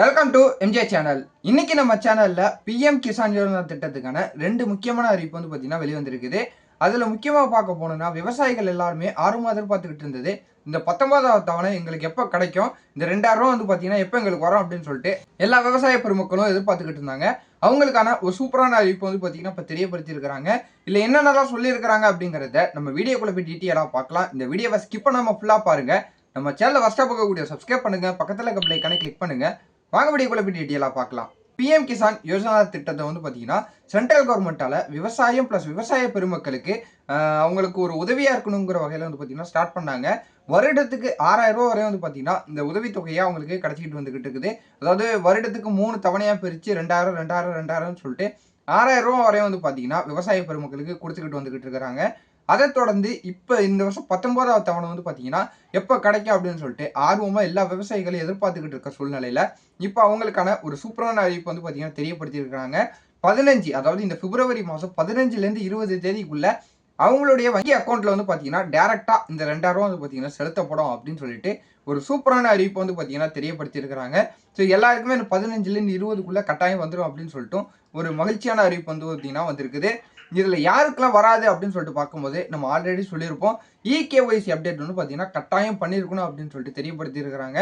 Welcome to MJ channel இன்னைக்கு நம்ம சேனல்ல பிஎம் கிசான் யோஜனா திட்டத்துக்கான ரெண்டு முக்கியமான அறிவிப்பு வந்து பார்த்தீங்கன்னா வெளிவந்திருக்குது. அதில் முக்கியமாக பார்க்க போனோம்னா விவசாயிகள் எல்லாருமே ஆர்வமாக எதிர்பார்த்துக்கிட்டு இருந்தது. இந்த பத்தொன்பதாவது தவணை எங்களுக்கு எப்போ கிடைக்கும்? இந்த ரெண்டாயிரம் ரூபா வந்து பார்த்தீங்கன்னா எப்போ எங்களுக்கு வரும் அப்படின்னு சொல்லிட்டு எல்லா விவசாய பெருமக்களும் எதிர்பார்த்துக்கிட்டு இருந்தாங்க. அவங்களுக்கான ஒரு சூப்பரான அறிவிப்பு வந்து பார்த்தீங்கன்னா இப்போ தெரியப்படுத்தியிருக்கிறாங்க. இல்லை என்னென்னலாம் சொல்லியிருக்கிறாங்க அப்படிங்கிறத நம்ம வீடியோக்குள்ள போய் டீட்டெயிலாக பார்க்கலாம். இந்த வீடியோவை ஸ்கிப் பண்ணாமல் ஃபுல்லாக பாருங்க. நம்ம சேனலை ஃபஸ்ட்டாக பார்க்கக்கூடிய சப்ஸ்கிரைப் பண்ணுங்க. பக்கத்தில் இருக்க பிள்ளைக்கான கிளிக் பண்ணுங்கள் வாங்க வீடியோக்குள்ள டீட்டெயிலாக பார்க்கலாம். பிஎம் கிசான் யோஜனா திட்டத்தை வந்து பார்த்தீங்கன்னா சென்ட்ரல் கவர்மெண்ட்டால் விவசாயம் ப்ளஸ் விவசாய பெருமக்களுக்கு அவங்களுக்கு ஒரு உதவியாக இருக்கணுங்கிற வகையில் வந்து பார்த்தீங்கன்னா ஸ்டார்ட் பண்ணாங்க. வருடத்துக்கு ஆறாயிரம் ரூபா வரையும் வந்து பார்த்தீங்கன்னா இந்த உதவித்தொகையாக அவங்களுக்கு கிடச்சிக்கிட்டு வந்துக்கிட்டு இருக்குது. அதாவது வருடத்துக்கு மூணு தவணையாக பிரித்து ரெண்டாயிரம் ரெண்டாயிரம் ரெண்டாயிரம்னு சொல்லிட்டு ஆறாயிரம் ரூபா வரையும் வந்து பார்த்தீங்கன்னா விவசாய பெருமக்களுக்கு கொடுத்துக்கிட்டு வந்துக்கிட்டு இருக்கிறாங்க. அதை தொடர்ந்து இப்போ இந்த வருஷம் பத்தொன்பதாவது தவணை வந்து பார்த்தீங்கன்னா எப்போ கிடைக்கும் அப்படின்னு சொல்லிட்டு ஆர்வமாக எல்லா விவசாயிகளும் எதிர்பார்த்துக்கிட்டு இருக்க சூழ்நிலையில் இப்போ அவங்களுக்கான ஒரு சூப்பரான அறிவிப்பு வந்து பார்த்தீங்கன்னா தெரியப்படுத்தியிருக்கிறாங்க. பதினஞ்சு அதாவது இந்த பிப்ரவரி மாதம் பதினஞ்சுலேருந்து இருபது தேதிக்குள்ள அவங்களுடைய வங்கி அக்கௌண்ட்டில் வந்து பார்த்தீங்கன்னா டேரெக்டாக இந்த ரெண்டாயிரம் வந்து பார்த்தீங்கன்னா செலுத்தப்படும் அப்படின்னு சொல்லிட்டு ஒரு சூப்பரான அறிவிப்பு வந்து பார்த்தீங்கன்னா தெரியப்படுத்தியிருக்கிறாங்க. ஸோ எல்லாருக்குமே இந்த பதினஞ்சுலேருந்து இருபதுக்குள்ளே கட்டாயம் வந்துடும் அப்படின்னு சொல்லிட்டு ஒரு மகிழ்ச்சியான அறிவிப்பு வந்து பார்த்தீங்கன்னா வந்திருக்குது. இதில் யாருக்கெல்லாம் வராது அப்படின்னு சொல்லிட்டு பார்க்கும்போது நம்ம ஆல்ரெடி சொல்லியிருப்போம். இகேஒய்சி அப்டேட் வந்து பார்த்தீங்கன்னா கட்டாயம் பண்ணியிருக்கணும் அப்படின்னு சொல்லிட்டு தெரியப்படுத்தியிருக்கிறாங்க.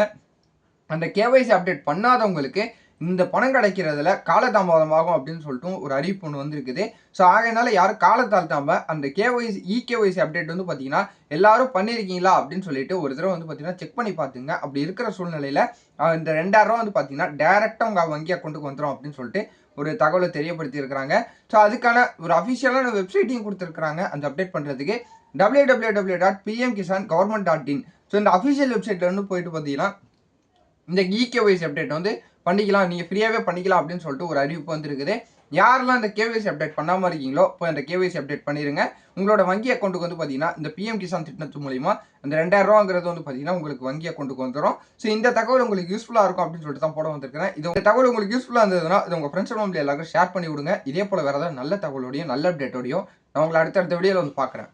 அந்த கேஒய்சி அப்டேட் பண்ணாதவங்களுக்கு இந்த பணம் கிடைக்கிறதுல காலதாமதமாகும் அப்படின்னு சொல்லிட்டு ஒரு அறிவிப்பு ஒன்று வந்திருக்குது. ஸோ ஆகையினால யாரும் காலத்தாழ்த்தாம அந்த கேஒய்சி இகேஒய்சி அப்டேட் வந்து பார்த்தீங்கன்னா எல்லாரும் பண்ணியிருக்கீங்களா அப்படின்னு சொல்லிட்டு ஒரு தடவை வந்து பார்த்தீங்கன்னா செக் பண்ணி பார்த்துங்க அப்படி இருக்கிற சூழ்நிலையில் இந்த ரெண்டாயிரம் ரூபா வந்து பார்த்தீங்கன்னா டேரெக்டாக உங்கள் வங்கி அக்கௌண்ட்டுக்கு வந்துடும் அப்படின்னு சொல்லிட்டு ஒரு தகவலை தெரியப்படுத்தியிருக்கிறாங்க. ஸோ அதுக்கான ஒரு அஃபிஷியலான வெப்சைட்டையும் கொடுத்துருக்குறாங்க அந்த அப்டேட் பண்ணுறதுக்கு W W W dot PM Kisan government dot in so இந்த அஃபிஷியல் வெப்சைட்லேருந்து போயிட்டு பார்த்தீங்கன்னா இந்த இகேஒய்சி அப்டேட் வந்து பண்ணிக்கலாம் நீங்கள் ஃப்ரீயாகவே பண்ணிக்கலாம் அப்படின்னு சொல்லிட்டு ஒரு அறிவிப்பு வந்திருக்குது. யாரெல்லாம் இந்த கேவைசி அப்டேட் பண்ணாமல் இருக்கீங்களோ இப்போ இந்த கேவைசி அப்டேட் பண்ணிடுங்க உங்களோட வங்கி அக்கௌண்ட்டுக்கு வந்து பார்த்தீங்கன்னா இந்த பிஎம் கிசான் திட்டத்து மூலிமா அந்த ரெண்டாயிரரூவாங்கிறது வந்து பார்த்தீங்கன்னா உங்களுக்கு வங்கி அக்கௌண்ட்டுக்கு வந்துடும் ஸோ இந்த தகவல் உங்களுக்கு யூஸ்ஃபுல்லாக இருக்கும் அப்படின்னு சொல்லிட்டு தான் போட வந்திருக்கிறேன். இது இந்த தகவல் உங்களுக்கு யூஸ்ஃபுல்லாக இருந்ததுன்னா இது உங்கள் ஃப்ரெண்ட்ஸ் ஃபேமிலி எல்லாருக்கும் ஷேர் பண்ணி விடுங்க இதே போல் வேறு ஏதாவது நல்ல தகவலோடையும் நல்ல அப்டேட்டோடையும் நான் உங்களை அடுத்தடுத்த வீடியோவில் வந்து பார்க்குறேன்.